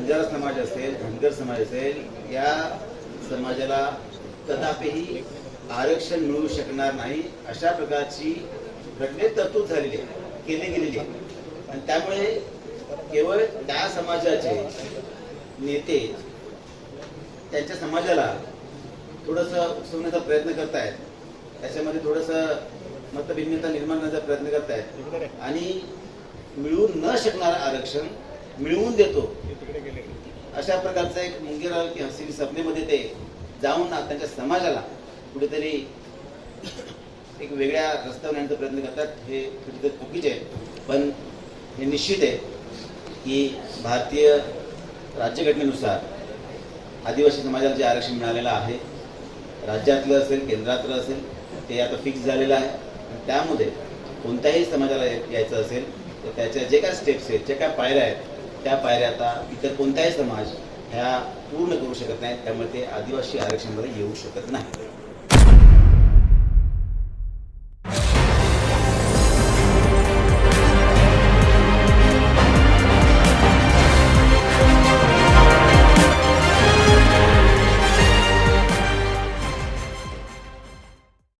बंजारा समाज असेल धनगर समाज असेल या समाजाला कदापिही आरक्षण मिळू शकणार नाही अशा प्रकारची घटने तरतूद झालेली आहे केली गेलेली आहे. आणि त्यामुळे केवळ त्या समाजाचे नेते त्यांच्या समाजाला थोडंसं उचवण्याचा प्रयत्न करतायत. त्याच्यामध्ये थोडंसं मतभिन्नता निर्माण करण्याचा प्रयत्न करतायत. आणि मिळून न शकणारं आरक्षण मिळवून देतो. अशा प्रकारचं एक मुंगेराल की हसीन सपनेमध्ये ते जाऊन ना त्यांच्या समाजाला कुठेतरी एक वेगळ्या रस्त्यावर येण्याचा प्रयत्न करतात हे कुठेतरी चुकीचे आहे. पण हे निश्चित आहे की भारतीय राज्यघटनेनुसार आदिवासी समाजाला जे आरक्षण मिळालेलं आहे राज्यातलं असेल केंद्रातलं असेल ते आता फिक्स झालेलं आहे. त्यामध्ये कोणत्याही समाजाला यायचं असेल तर त्याच्या जे काय स्टेप्स आहेत जे काय पायऱ्या आहेत त्या पायऱ्या आता इतर कोणताही समाज ह्या पूर्ण करू शकत नाहीत त्यामुळे ते आदिवासी आरक्षणामध्ये येऊ शकत नाही.